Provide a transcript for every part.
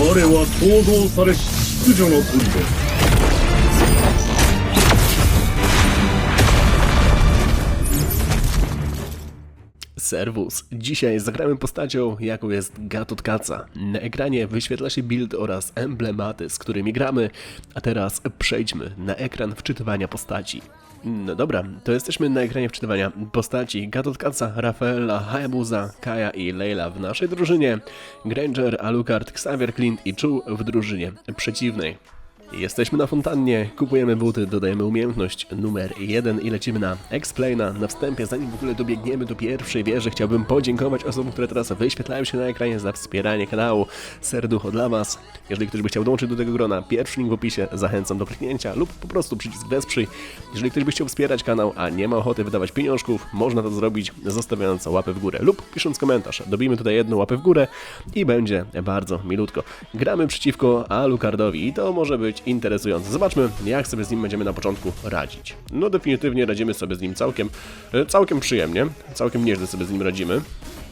我は創造されし秩序の砦 Serwus. Dzisiaj zagramy postacią, jaką jest Gatot Kaca. Na ekranie wyświetla się build oraz emblematy, z którymi gramy, a teraz przejdźmy na ekran wczytywania postaci. No dobra, to jesteśmy na ekranie wczytywania postaci Gatot Kaca, Rafaela, Hayabusa, Kaja i Leila w naszej drużynie, Granger, Alucard, Xavier Clint i Chu w drużynie przeciwnej. Jesteśmy na fontannie, kupujemy buty, dodajemy umiejętność numer jeden i lecimy na Explaina. Na wstępie, zanim w ogóle dobiegniemy do pierwszej wieży, chciałbym podziękować osobom, które teraz wyświetlają się na ekranie za wspieranie kanału. Serducho dla Was. Jeżeli ktoś by chciał dołączyć do tego grona, pierwszy link w opisie, zachęcam do kliknięcia lub po prostu przycisk wesprzyj. Jeżeli ktoś by chciał wspierać kanał, a nie ma ochoty wydawać pieniążków, można to zrobić zostawiając łapę w górę lub pisząc komentarz. Dobijmy tutaj jedną łapę w górę i będzie bardzo milutko. Gramy przeciwko Alucardowi i to może być interesujące. Zobaczmy, jak sobie z nim będziemy na początku radzić. No definitywnie radzimy sobie z nim całkiem, e, całkiem przyjemnie, całkiem nieźle sobie z nim radzimy.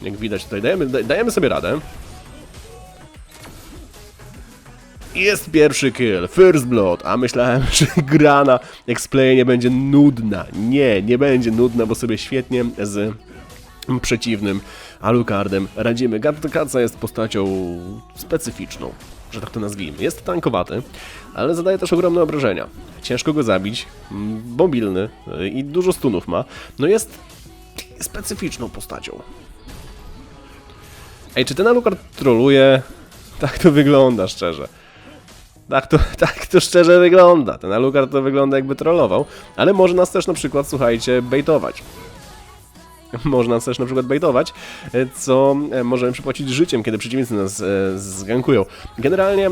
Jak widać tutaj dajemy, da- dajemy sobie radę. Jest pierwszy kill, first blood, a myślałem, że gra na explainie będzie nudna. Nie, nie będzie nudna, bo sobie świetnie z przeciwnym Alucardem radzimy. Gatkaca jest postacią specyficzną, że tak to nazwijmy. Jest tankowaty, ale zadaje też ogromne obrażenia. Ciężko go zabić, mobilny y, i dużo stunów ma. No jest specyficzną postacią. Ej, czy ten Alucard troluje? Tak to wygląda, szczerze. Tak to, tak to szczerze wygląda. Ten Alucard to wygląda jakby trollował, ale może nas też na przykład, słuchajcie, baitować. Można też na przykład baitować, e, co e, możemy przypłacić życiem, kiedy przeciwnicy nas e, zgankują. Generalnie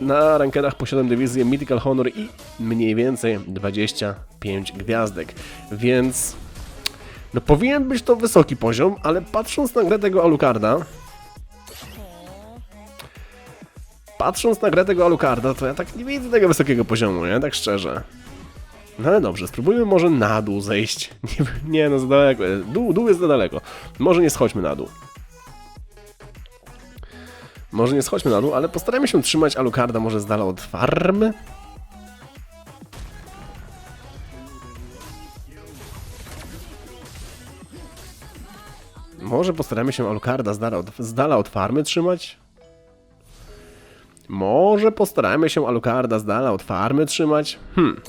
na rankedach posiadam dywizję Mythical Honor i mniej więcej 25 gwiazdek, więc no powinien być to wysoki poziom, ale patrząc na grę tego Alucarda, patrząc na grę tego Alucarda, to ja tak nie widzę tego wysokiego poziomu, nie? Tak szczerze. No ale dobrze, spróbujmy może na dół zejść. Nie, nie no, za daleko. Dół, dół jest za daleko. Może nie schodźmy na dół. Może nie schodźmy na dół, ale postarajmy się trzymać Alucarda może z dala od farmy. Może postaramy się Alucarda z dala od, z dala od farmy trzymać? Może postarajmy się Alucarda z dala od farmy trzymać? Hmm.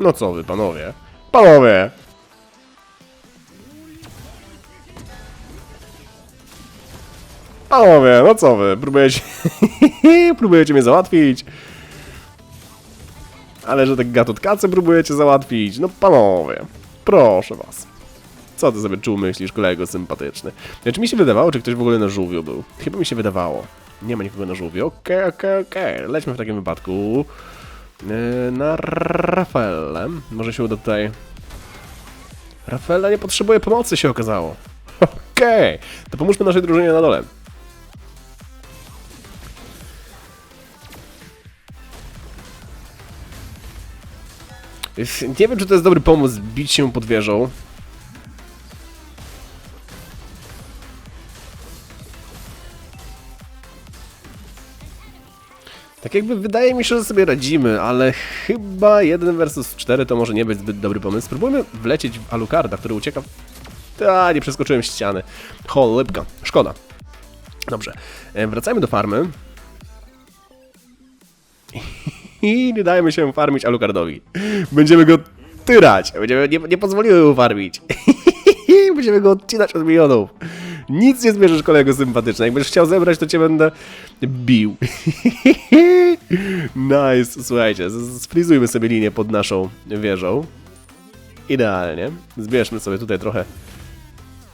No co wy, panowie? Panowie! Panowie, no co wy? Próbujecie... próbujecie mnie załatwić? Ale że tak gatotkace próbujecie załatwić? No panowie, proszę was. Co ty sobie czuł myślisz, kolego sympatyczny? Ja, czy mi się wydawało, czy ktoś w ogóle na żółwiu był? Chyba mi się wydawało. Nie ma nikogo na żółwiu. Okej, okej, okej. Lećmy w takim wypadku. Yy, na Rafaelę. Może się uda tutaj... Rafaela nie potrzebuje pomocy, się okazało. Okej, to pomóżmy naszej drużynie na dole. Nie wiem, czy to jest dobry pomysł bić się pod wieżą. Tak jakby wydaje mi się, że sobie radzimy, ale chyba 1 versus 4 to może nie być zbyt dobry pomysł. Spróbujmy wlecieć w Alucarda, który ucieka... A, nie przeskoczyłem ściany. Cholipka, szkoda. Dobrze, e, wracajmy do farmy. I nie dajmy się farmić Alucardowi. Będziemy go tyrać. Będziemy, nie, nie pozwolimy mu farmić. Będziemy go odcinać od milionów. Nic nie zbierzesz, kolego sympatyczny. Jak będziesz chciał zebrać, to cię będę bił. nice. Słuchajcie, sfrizujmy sobie linię pod naszą wieżą. Idealnie. Zbierzmy sobie tutaj trochę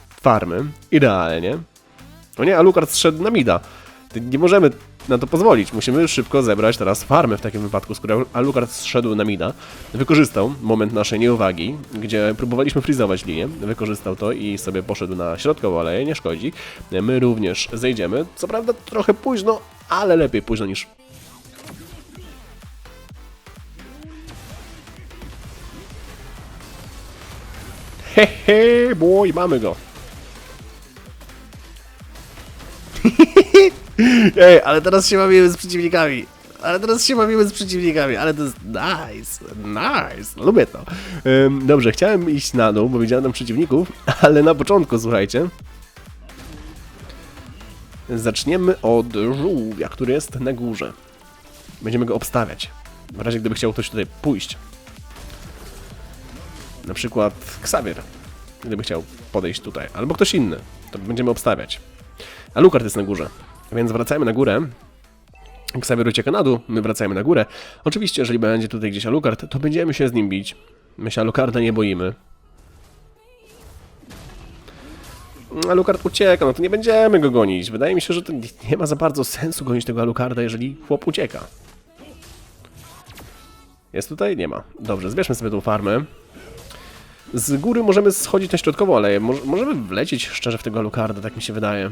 farmy. Idealnie. O nie, Alucard zszedł na mida. Nie możemy na to pozwolić. Musimy szybko zebrać teraz farmę w takim wypadku, skoro Alucard zszedł na mida. Wykorzystał moment naszej nieuwagi, gdzie próbowaliśmy frizować linię. Wykorzystał to i sobie poszedł na środkową aleję, nie szkodzi. My również zejdziemy. Co prawda trochę późno, ale lepiej późno niż... Hehe, boy, mamy go. Ej, ale teraz się bawimy z przeciwnikami. Ale teraz się bawimy z przeciwnikami, ale to jest nice, nice, lubię to. Ym, dobrze, chciałem iść na dół, bo widziałem tam przeciwników, ale na początku, słuchajcie, zaczniemy od żółwia, który jest na górze. Będziemy go obstawiać. W razie gdyby chciał ktoś tutaj pójść. Na przykład Xavier, gdyby chciał podejść tutaj, albo ktoś inny, to będziemy obstawiać. A Lukard jest na górze, więc wracajmy na górę. Xavier ucieka na dół, my wracajmy na górę. Oczywiście, jeżeli będzie tutaj gdzieś Alucard, to będziemy się z nim bić. My się Alucarda nie boimy. Alucard ucieka, no to nie będziemy go gonić. Wydaje mi się, że to nie ma za bardzo sensu gonić tego Alucarda, jeżeli chłop ucieka. Jest tutaj? Nie ma. Dobrze, zbierzmy sobie tą farmę. Z góry możemy schodzić na środkową aleję. Moż- możemy wlecieć szczerze w tego Alucarda, tak mi się wydaje.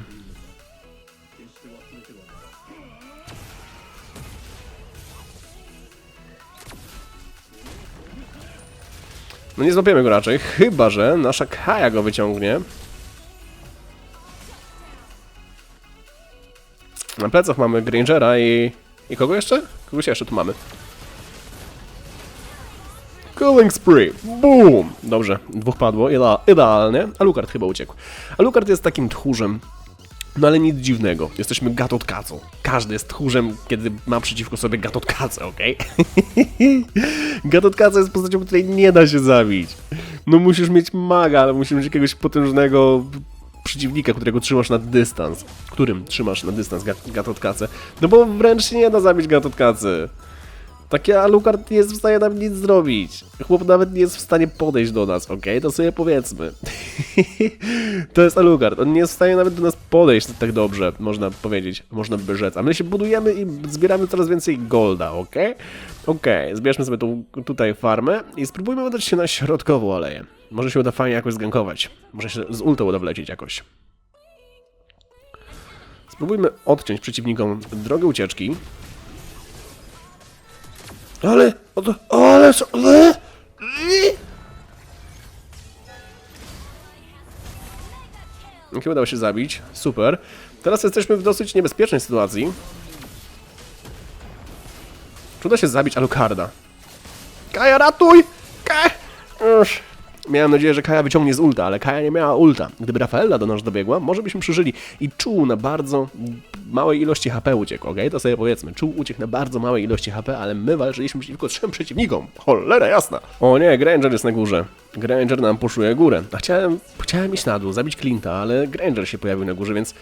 No nie złapiemy go raczej, chyba że nasza Kaja go wyciągnie. Na plecach mamy Grangera i... I kogo jeszcze? Kogoś jeszcze tu mamy. Killing spree. Boom! Dobrze, dwóch padło, Idea idealnie. Alucard chyba uciekł. Alucard jest takim tchórzem, no ale nic dziwnego. Jesteśmy gatotkacą. Każdy jest tchórzem, kiedy ma przeciwko sobie gatotkacę, okej? Gatotkaca jest postacią, której nie da się zabić. No musisz mieć maga, ale musisz mieć jakiegoś potężnego przeciwnika, którego trzymasz na dystans. Którym trzymasz na dystans gat gatotkacę? No bo wręcz nie da zabić gatotkacy. Taki Alucard nie jest w stanie nam nic zrobić. Chłop nawet nie jest w stanie podejść do nas, okej? To sobie powiedzmy. to jest Alucard. On nie jest w stanie nawet do nas podejść tak dobrze, można powiedzieć, można by rzec. A my się budujemy i zbieramy coraz więcej golda, okej? Okej, zbierzmy sobie tą tutaj farmę i spróbujmy udać się na środkową aleję. Może się uda fajnie jakoś zgankować. Może się z ultą uda wlecieć jakoś. Spróbujmy odciąć przeciwnikom drogę ucieczki. Ale, ale, ale, Chyba udało się zabić, super. Teraz jesteśmy w dosyć niebezpiecznej sytuacji. Czy uda się zabić Alucarda? Kaja, ratuj! Kaja! Uż. Miałem nadzieję, że Kaja wyciągnie z ulta, ale Kaja nie miała ulta. Gdyby Rafaela do nas dobiegła, może byśmy przeżyli. I czuł na bardzo małej ilości HP uciekł, okej? To sobie powiedzmy. Czuł uciekł na bardzo małej ilości HP, ale my walczyliśmy przeciwko trzem przeciwnikom. Cholera jasna! O nie, Granger jest na górze. Granger nam puszuje górę. A chciałem, chciałem iść na dół, zabić Clint'a, ale Granger się pojawił na górze, więc...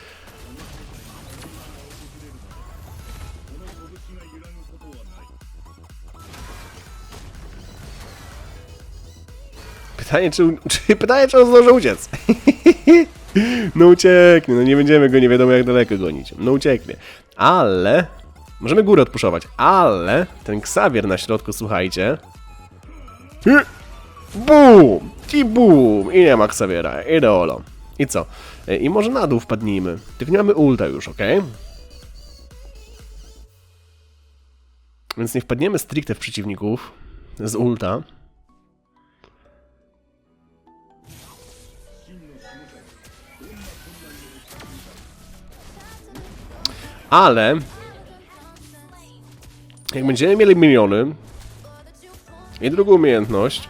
Pytanie, czy, czy, pytanie, czy on zdąży uciec. No ucieknie, no nie będziemy go nie wiadomo jak daleko gonić. No ucieknie. Ale... Możemy górę odpuszować, ale ten Xavier na środku, słuchajcie... Bum! I bum! I nie ma Xaviera, ideolo. I co? E, I może na dół wpadnijmy. Tylko nie mamy ulta już, ok? Więc nie wpadniemy stricte w przeciwników z ulta. Ale jak będziemy mieli miliony i drugą umiejętność.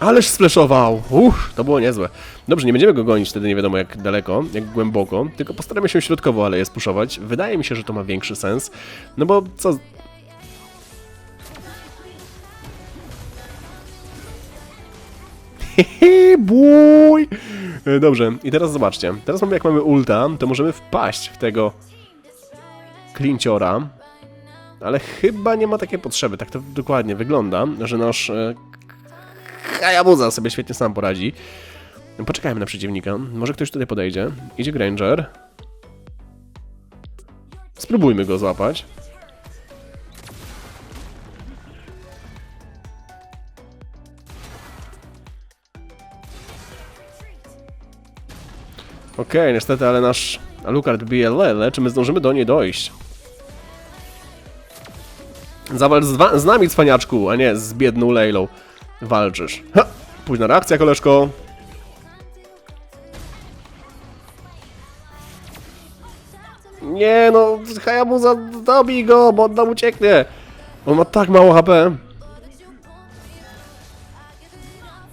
Ależ sfleszował! Uff, to było niezłe. Dobrze, nie będziemy go gonić wtedy nie wiadomo jak daleko, jak głęboko, tylko postaramy się środkowo ale je spuszować. Wydaje mi się, że to ma większy sens. No bo co... Hehe, bój! E, Dobrze, i teraz zobaczcie. Teraz mamy, jak mamy ulta, to możemy wpaść w tego klinciora. Ale chyba nie ma takiej potrzeby. Tak to dokładnie wygląda, że nasz e, Hayabusa sobie świetnie sam poradzi. Poczekajmy na przeciwnika. Może ktoś tutaj podejdzie. Idzie Granger. Spróbujmy go złapać. Okej, niestety, ale nasz Alucard bije Lele. Czy my zdążymy do niej dojść? Zawal z, z nami, cwaniaczku, a nie z biedną Leilą. Walczysz. Ha! Późna reakcja, koleżko. Nie no, Hayabusa, dobij go, bo on nam ucieknie. On ma tak mało HP.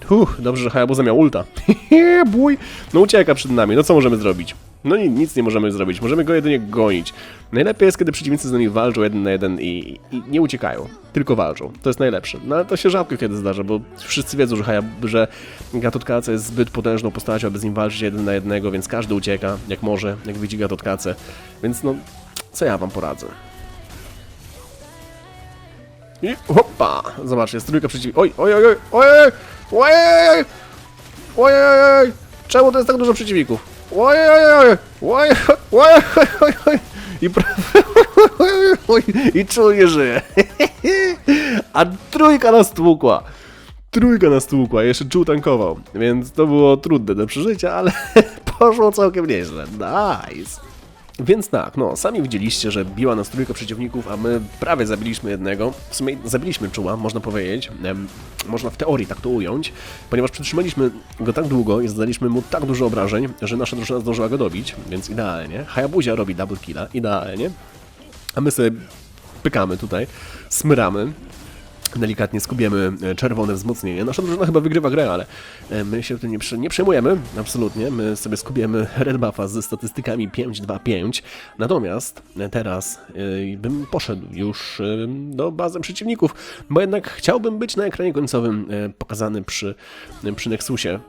Uff, dobrze, że Hayabusa miał ulta. Bój. No ucieka przed nami, no co możemy zrobić? No ni- nic nie możemy zrobić, możemy go jedynie gonić. Najlepiej jest, kiedy przeciwnicy z nami walczą jeden na jeden i, i nie uciekają, tylko walczą. To jest najlepsze. No ale to się rzadko kiedy zdarza, bo wszyscy wiedzą, że, Hayab że Gatotkace jest zbyt potężną postacią, aby z nim walczyć jeden na jednego, więc każdy ucieka, jak może, jak widzi Gatotkace. Więc no, co ja wam poradzę? I hopa! Zobaczcie, jest trójka przeciw... Oj, oj, oj, oj, oj, oj, oj, oj, oj, oj, oj, czemu to jest tak dużo przeciwników? Oj, oj, oj, oj, oj, oj, oj, oj, i i czuje żyje. A trójka nas tłukła. Trójka nas tłukła, jeszcze czuł tankował, więc to było trudne do przeżycia, ale poszło całkiem nieźle. Nice. Więc tak, no, sami widzieliście, że biła nas trójka przeciwników, a my prawie zabiliśmy jednego. W sumie zabiliśmy czuła, można powiedzieć. Można w teorii tak to ująć, ponieważ przytrzymaliśmy go tak długo i zadaliśmy mu tak dużo obrażeń, że nasza drużyna zdążyła go dobić, więc idealnie. Hayabuzia robi double killa, idealnie. A my sobie pykamy tutaj, smyramy. Delikatnie skubiemy e, czerwone wzmocnienie. Nasza drużyna chyba wygrywa grę, ale e, my się tym nie, przy- nie przejmujemy, absolutnie. My sobie skubiemy red buffa ze statystykami 5-2-5. Natomiast e, teraz bym poszedł już do bazy przeciwników, bo jednak chciałbym być na ekranie końcowym pokazany przy, przy Nexusie.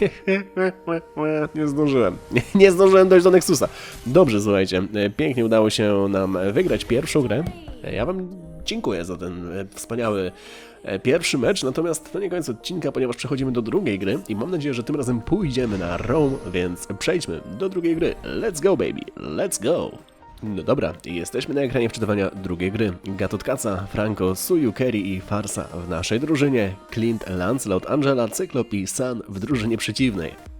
Nie zdążyłem. Nie zdążyłem dojść do Nexusa. Dobrze, słuchajcie. Pięknie udało się nam wygrać pierwszą grę. Ja wam dziękuję za ten e, wspaniały e, pierwszy mecz, natomiast to nie koniec odcinka, ponieważ przechodzimy do drugiej gry i mam nadzieję, że tym razem pójdziemy na Rome, więc przejdźmy do drugiej gry. Let's go, baby. Let's go. No dobra, jesteśmy na ekranie wczytywania drugiej gry. Gatotkaca, Franco, Suyu, Kerry i Farsa w naszej drużynie, Clint, Lancelot, Angela, Cyklop i San w drużynie przeciwnej.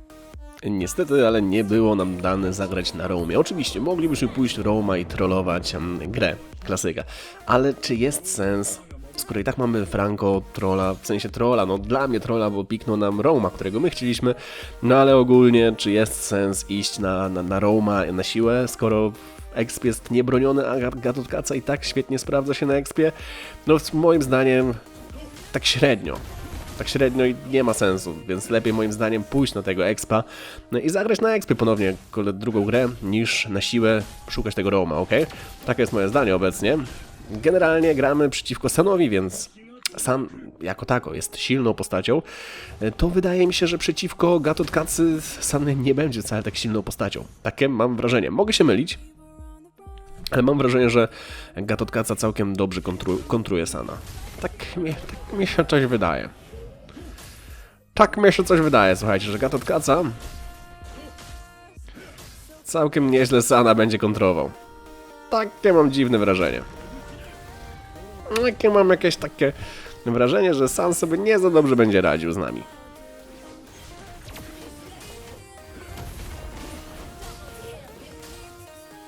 Niestety, ale nie było nam dane zagrać na Romie. Oczywiście, moglibyśmy pójść Roma i trollować grę, klasyka. Ale czy jest sens, skoro i tak mamy Franco trolla, w sensie trolla, no dla mnie trolla, bo piknął nam Roma, którego my chcieliśmy, no ale ogólnie, czy jest sens iść na, na, na Roma na siłę, skoro Exp jest niebroniony, a Gatotkaca i tak świetnie sprawdza się na Expie? No moim zdaniem tak średnio. Tak średnio i nie ma sensu, więc lepiej moim zdaniem pójść na tego expa no i zagrać na expie ponownie drugą grę, niż na siłę szukać tego Roma, ok? Takie jest moje zdanie obecnie. Generalnie gramy przeciwko Sanowi, więc San jako tako jest silną postacią. To wydaje mi się, że przeciwko Gatotkacy San nie będzie wcale tak silną postacią. Takie mam wrażenie. Mogę się mylić, ale mam wrażenie, że Gatotkaca całkiem dobrze kontru, kontruje Sana. Tak mi, tak mi się coś wydaje. Tak mi się coś wydaje, słuchajcie, że Gatotkaca całkiem nieźle Sana będzie kontrował. Takie mam dziwne wrażenie. Takie mam jakieś takie wrażenie, że San sobie nie za dobrze będzie radził z nami.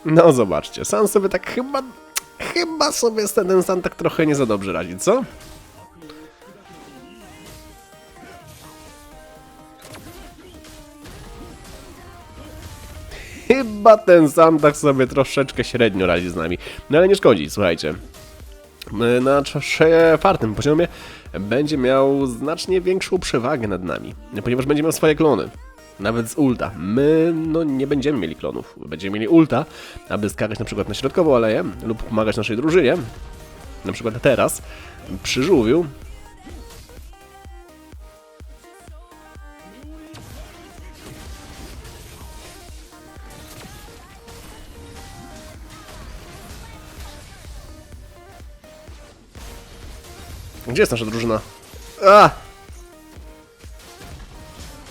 No zobaczcie, San sobie tak chyba, chyba sobie z ten San tak trochę nie za dobrze radzi, co? Chyba ten sam tak sobie troszeczkę średnio radzi z nami. No ale nie szkodzi, słuchajcie. Na czwartym poziomie będzie miał znacznie większą przewagę nad nami, ponieważ będzie miał swoje klony. Nawet z ulta. My no nie będziemy mieli klonów. Będziemy mieli ulta, aby skakać na przykład na środkową aleję lub pomagać naszej drużynie. Na przykład teraz przy żółwiu Gdzie jest nasza drużyna? A!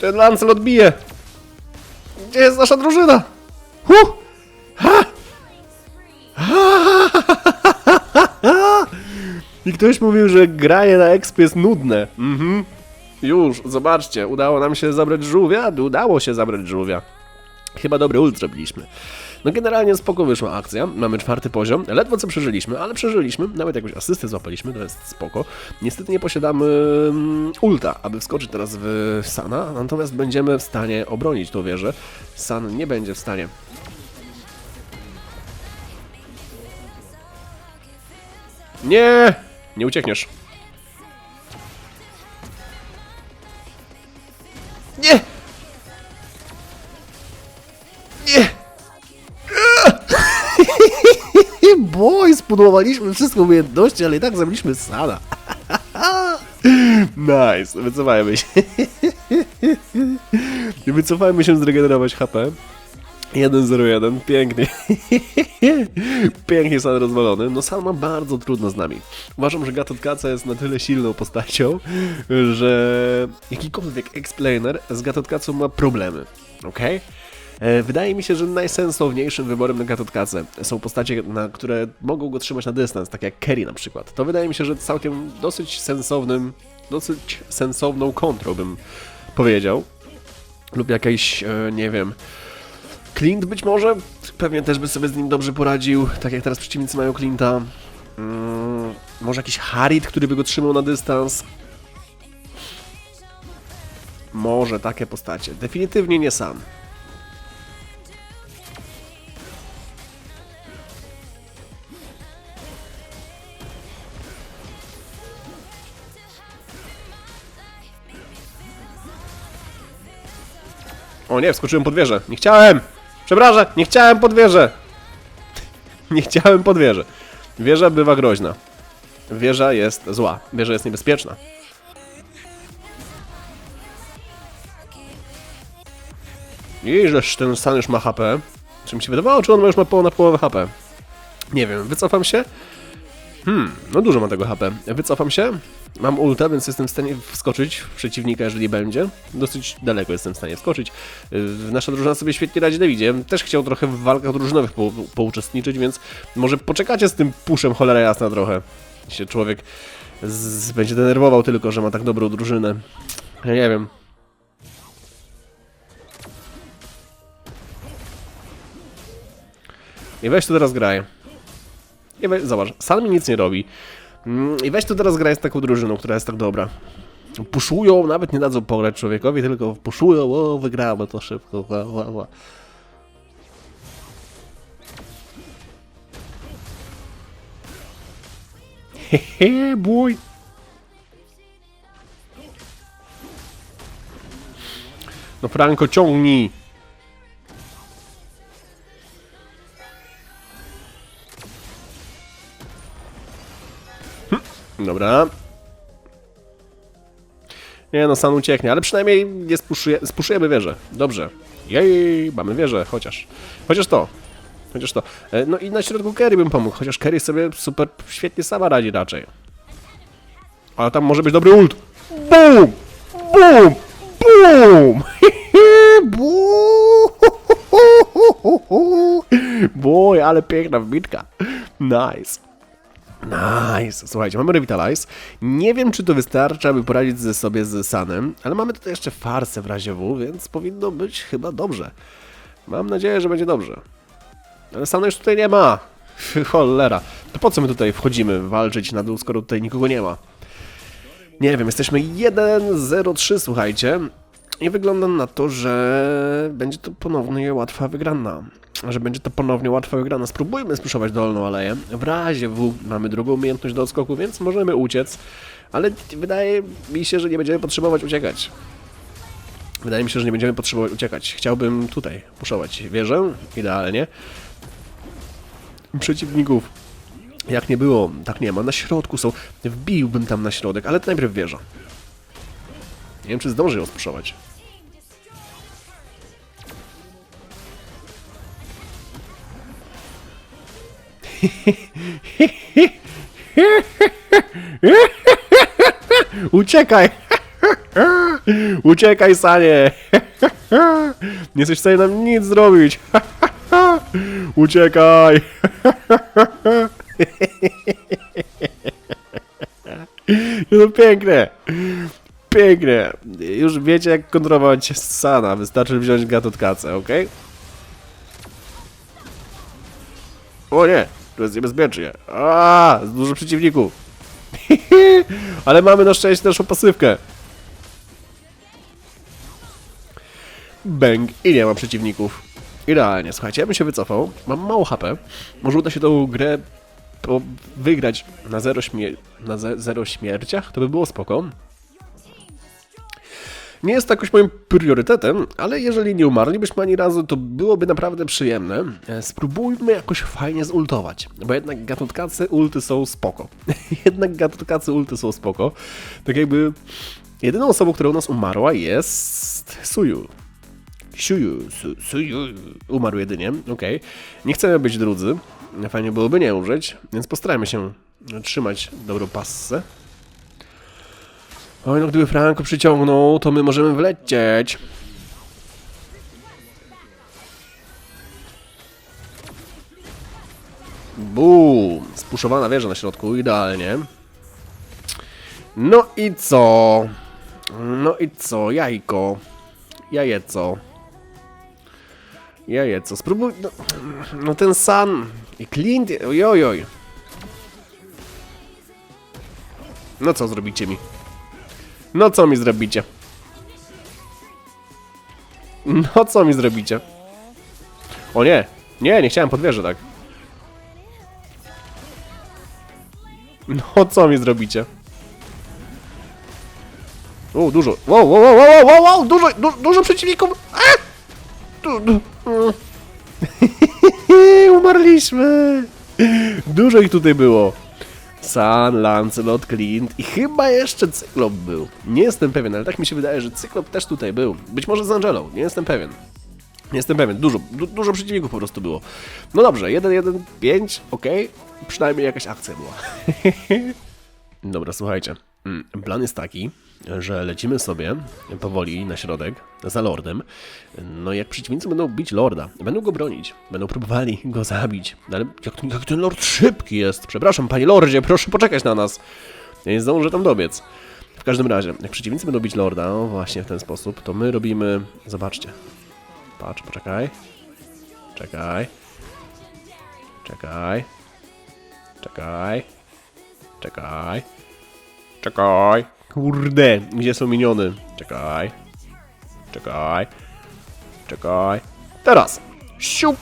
Ten Lancelot bije! Gdzie jest nasza drużyna? Huh! Ha! Ha! I ktoś mówił, że granie na exp jest nudne. Mhm. Już, zobaczcie, udało nam się zabrać żółwia? Udało się zabrać żółwia. Chyba dobry ult zrobiliśmy. No generalnie spoko wyszła akcja, mamy czwarty poziom, ledwo co przeżyliśmy, ale przeżyliśmy, nawet jakąś asystę złapaliśmy, to jest spoko. Niestety nie posiadamy mm, ulta, aby wskoczyć teraz w Sana, natomiast będziemy w stanie obronić tą wieżę. San nie będzie w stanie Nie! Nie uciekniesz. Nie! Nie! Boj, spudłowaliśmy wszystkie umiejętności, ale i tak zabiliśmy Sana. nice, wycofajmy się. wycofajmy się zregenerować HP. 1-0-1, pięknie. pięknie San rozwalony. No San ma bardzo trudno z nami. Uważam, że Gatot Kaca jest na tyle silną postacią, że jakikolwiek explainer z Gatot Kacą ma problemy. Okej? E, Wydaje mi się, że najsensowniejszym wyborem na Gatotkacę są postacie, na które mogą go trzymać na dystans, tak jak Kerry na przykład. To wydaje mi się, że całkiem dosyć sensownym, dosyć sensowną kontrą bym powiedział. Lub jakieś, e, nie wiem, Clint być może? Pewnie też by sobie z nim dobrze poradził, tak jak teraz przeciwnicy mają Clint'a. Mm, może jakiś Harit, który by go trzymał na dystans. Może takie postacie. Definitywnie nie sam. O nie, wskoczyłem pod wieżę. Nie chciałem! Przepraszam, nie chciałem pod wieżę! Nie chciałem pod wieżę. Wieża bywa groźna. Wieża jest zła. Wieża jest niebezpieczna. I żeż ten stan już ma HP. Czy mi się wydawało, czy on już ma połowę, połowę HP? Nie wiem, wycofam się. Hmm, no dużo ma tego HP. Wycofam się. Mam ulta, więc jestem w stanie wskoczyć w przeciwnika, jeżeli będzie. Dosyć daleko jestem w stanie wskoczyć. Yy, Nasza drużyna sobie świetnie radzi Dawidzie. Też chciał trochę w walkach drużynowych po, pouczestniczyć, więc może poczekacie z tym puszem cholera jasna trochę. Się człowiek z, będzie denerwował tylko, że ma tak dobrą drużynę. Ja nie wiem. I weź tu teraz graj. Weź, zobacz, sam mi nic nie robi. Mm, I weź tu teraz graj z taką drużyną, która jest tak dobra. Puszują, nawet nie dadzą pograć człowiekowi, tylko puszują, o, wygramy to szybko. Ła, ła, ła. Hehe, bój. No Franko, ciągnij. Dobra. Nie no, San ucieknie, ale przynajmniej nie spuszuje, spuszujemy wieżę. Dobrze. Jej, mamy wieżę, chociaż. Chociaż to. Chociaż to. E, No i na środku Kerry bym pomógł, chociaż Kerry sobie super świetnie sama radzi raczej. Ale tam może być dobry ult. BUM! BUM! BUM! Boj, ale piękna wbitka. Nice. Nice. Słuchajcie, mamy Revitalize. Nie wiem, czy to wystarczy, aby poradzić ze sobie z Sanem, ale mamy tutaj jeszcze farsę w razie W, więc powinno być chyba dobrze. Mam nadzieję, że będzie dobrze. Ale Sana już tutaj nie ma. Cholera. To po co my tutaj wchodzimy walczyć na dół, skoro tutaj nikogo nie ma? Nie wiem, jesteśmy 1-0-3, słuchajcie. I wygląda na to, że będzie to ponownie łatwa wygrana. Że będzie to ponownie łatwa wygrana. Spróbujmy spuszować dolną aleję. W razie W mamy drugą umiejętność do odskoku, więc możemy uciec. Ale wydaje mi się, że nie będziemy potrzebować uciekać. Wydaje mi się, że nie będziemy potrzebować uciekać. Chciałbym tutaj puszować wieżę, idealnie. Przeciwników jak nie było, tak nie ma. Na środku są. Wbiłbym tam na środek, ale to najpierw wieża. Nie wiem, czy zdąży ją spuszować. Uciekaj! Uciekaj, Sanie! Nie jesteś w stanie nam nic zrobić! Uciekaj! No piękne! Pięknie! Już wiecie jak kontrolować Sana. Wystarczy wziąć Gatot Kacę, ok? O nie! Tu jest niebezpiecznie. A, dużo przeciwników. Ale mamy na szczęście naszą pasywkę. Bang i nie ma przeciwników. Idealnie, słuchajcie, ja bym się wycofał. Mam mało HP. Może uda się tą grę wygrać na zero, śmier- na ze- zero śmierciach, to by było spoko. Nie jest to jakoś moim priorytetem, ale jeżeli nie umarlibyśmy ani razu, to byłoby naprawdę przyjemne. E, Spróbujmy jakoś fajnie zultować, bo jednak gatutkacy ulty są spoko. jednak gatutkacy ulty są spoko. Tak jakby jedyną osobą, która u nas umarła jest Suyu. Suyu, su, Suyu umarł jedynie, okej. Nie chcemy być drudzy, fajnie byłoby nie umrzeć, więc postarajmy się trzymać dobrą passę. Oj, no gdyby Franco przyciągnął, to my możemy wlecieć. Bum! Spuszowana wieża na środku, idealnie. No i co? No i co? Jajko. Jajeco. Jajeco. Spróbuj... No, no ten San i Clint... Ojojoj. No co zrobicie mi? No co mi zrobicie? No co mi zrobicie? O nie! Nie, nie chciałem pod wieżę tak. No co mi zrobicie? O, dużo. Wow, wow, wow, wow, wow, wow, dużo, du, dużo przeciwników. A! Du, du, mm. Umarliśmy. Dużo ich tutaj było. San, Lancelot, Clint i chyba jeszcze Cyklop był. Nie jestem pewien, ale tak mi się wydaje, że Cyklop też tutaj był. Być może z Angelą, nie jestem pewien. Nie jestem pewien, dużo, du, dużo przeciwników po prostu było. No dobrze, 1, 1, 5, ok. Przynajmniej jakaś akcja była. Dobra, słuchajcie. Mm, Plan jest taki, że lecimy sobie powoli na środek za lordem. No jak przeciwnicy będą bić lorda, będą go bronić, będą próbowali go zabić. No ale jak, ten- jak ten lord szybki jest. Przepraszam, panie lordzie, proszę poczekać na nas. Ja nie zdążę tam dobiec. W każdym razie, jak przeciwnicy będą bić lorda, o właśnie w ten sposób, to my robimy... Zobaczcie. Patrz, poczekaj. Czekaj. Czekaj. Czekaj. Czekaj. Czekaj. Kurde, gdzie są miniony? Czekaj. Czekaj. Czekaj. Teraz. Siup.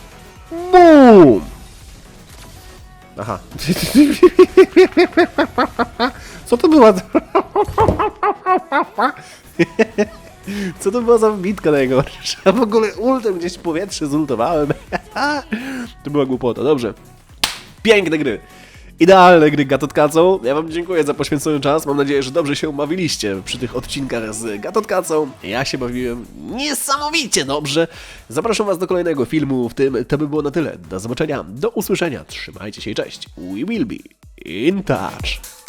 Bum. Aha. Co to była? Co to była za wbitka najgorsza? W ogóle ultem gdzieś w powietrze zultowałem. to była głupota, dobrze. Piękne gry. Idealne gry Gatotkacą. Ja wam dziękuję za poświęcony czas. Mam nadzieję, że dobrze się bawiliście przy tych odcinkach z Gatotkacą. Ja się bawiłem niesamowicie dobrze. Zapraszam was do kolejnego filmu, w tym to by było na tyle. Do zobaczenia, do usłyszenia. Trzymajcie się i cześć. We will be in touch.